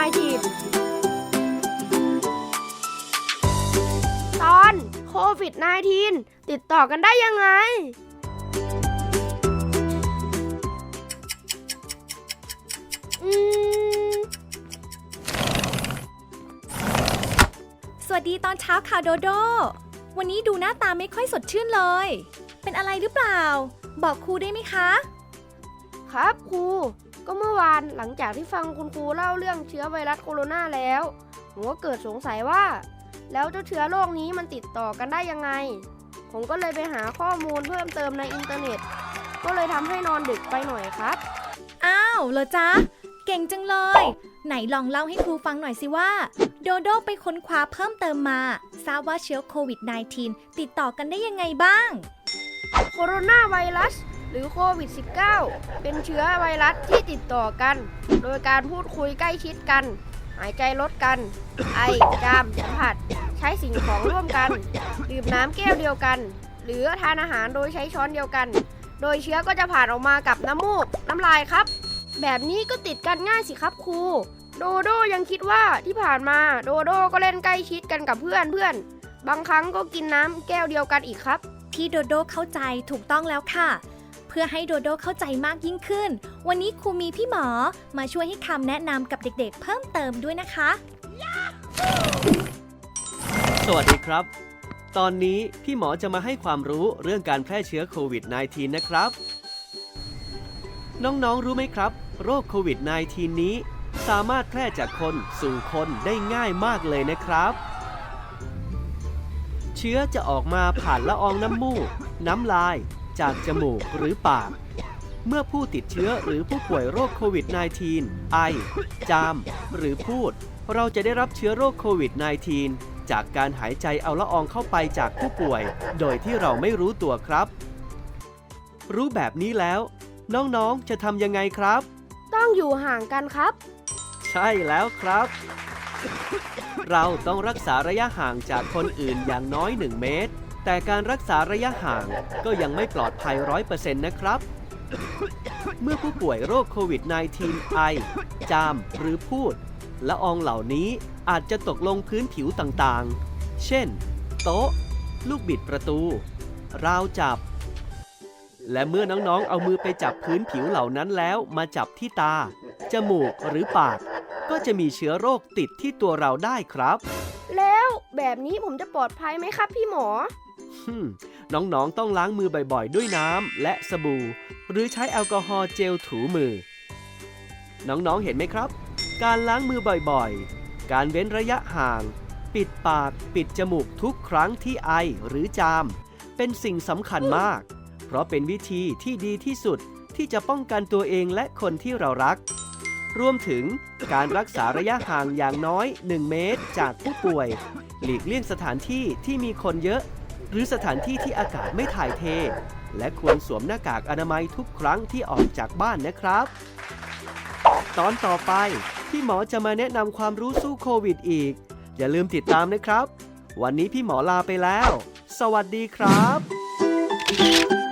สู้โควิด -19 ตอนโควิด -19 ติดต่อกันได้ยังไง อืม สวัสดีตอนเช้าค่ะโดโด วันนี้ดูหน้าตาไม่ค่อยสดชื่นเลย เป็นอะไรหรือเปล่า บอกครูได้ไหมคะ ครับครู ก็เมื่อวานหลังจากที่ฟังคุณครูเล่าเรื่องเชื้อไวรัสโคโรนาแล้วผมก็เกิดสงสัยว่า แล้วเจ้าเชื้อโรคนี้มันติดต่อกันได้ยังไง ผมก็เลยไปหาข้อมูลเพิ่มเติมในอินเทอร์เน็ต ก็เลยทำให้นอนดึกไปหน่อยครับ อ้าวเหรอจ๊ะ เก่งจังเลย ไหนลองเล่าให้ครูฟังหน่อยสิว่า โดโดไปค้นคว้าเพิ่มเติมมาทราบว่าเชื้อโควิด -19 ติดต่อกันได้ยังไงบ้าง โคโรนาไวรัส หรือโควิด -19 เป็นเชื้อไวรัสที่ติดต่อกัน โดยการพูดคุยใกล้ชิดกัน หายใจลดกัน ไอ จามสัมผัส ใช้สิ่งของร่วมกัน ดื่มน้ำแก้วเดียวกัน หรือทานอาหารโดยใช้ช้อนเดียวกัน โดยเชื้อก็จะผ่านออกมากับน้ำมูก น้ำลายครับ แบบนี้ก็ติดกันง่ายสิครับครู โดโดยังคิดว่าที่ผ่านมาโดโดก็เล่นใกล้ชิดกันกับเพื่อนเพื่อนบางครั้งก็กินน้ำแก้วเดียวกันอีกครับที่โดโดเข้าใจถูกต้องแล้วค่ะ เพื่อให้โดโดเข้าใจมากยิ่งขึ้น วันนี้ครูมีพี่หมอมาช่วยให้คำแนะนำกับเด็กๆ เพิ่มเติมด้วยนะคะ สวัสดีครับ ตอนนี้พี่หมอจะมาให้ความรู้เรื่องการแพร่เชื้อโควิด -19 นะครับ น้องๆ รู้ไหมครับ โรคโควิด -19 นี้ สามารถแพร่จากคนสู่คนได้ง่ายมากเลยนะครับ เชื้อจะออกมาผ่านละอองน้ำมูก น้ำลาย จากจมูกหรือปาก เมื่อผู้ติดเชื้อหรือผู้ป่วยโรคโควิด -19 ไอ จาม หรือพูด เราจะได้รับเชื้อโรคโควิด -19 จากการหายใจเอาละอองเข้าไปจากผู้ป่วย โดยที่เราไม่รู้ตัวครับ รู้แบบนี้แล้ว น้องๆจะทำยังไงครับ ต้องอยู่ห่างกันครับ ใช่แล้วครับ เราต้องรักษาระยะห่างจากคนอื่นอย่างน้อย 1 เมตร แต่การรักษาระยะห่างก็ยังไม่ปลอดภัยร้อยเปอร์เซ็นต์นะครับ เมื่อผู้ป่วยโรคโควิด -19 ไอ จาม หรือพูด ละอองเหล่านี้อาจจะตกลงพื้นผิวต่างๆ เช่น โต๊ะ ลูกบิดประตู ราวจับ และเมื่อน้องๆ เอามือไปจับพื้นผิวเหล่านั้นแล้วมาจับที่ตา จมูกหรือปาก ก็จะมีเชื้อโรคติดที่ตัวเราได้ครับ แล้วแบบนี้ผมจะปลอดภัยไหมครับพี่หมอ น้องๆ ต้องล้างมือบ่อยๆ ด้วยน้ำและสบู่ หรือใช้แอลกอฮอล์เจลถูมือ น้องๆ เห็นไหมครับ การล้างมือบ่อยๆ การเว้นระยะห่าง ปิดปาก ปิดจมูกทุกครั้งที่ไอหรือจาม เป็นสิ่งสำคัญมาก เพราะเป็นวิธีที่ดีที่สุดที่จะป้องกันตัวเองและคนที่เรารัก รวมถึงการรักษาระยะห่างอย่างน้อย 1 เมตร จากผู้ป่วย หลีกเลี่ยงสถานที่ที่มีคนเยอะ หรือสถานที่ที่อากาศไม่ถ่ายเท และควรสวมหน้ากากอนามัยทุกครั้งที่ออกจากบ้านนะครับ ตอนต่อไปพี่หมอจะมาแนะนำความรู้สู้โควิดอีก อย่าลืมติดตามนะครับ วันนี้พี่หมอลาไปแล้ว สวัสดีครับ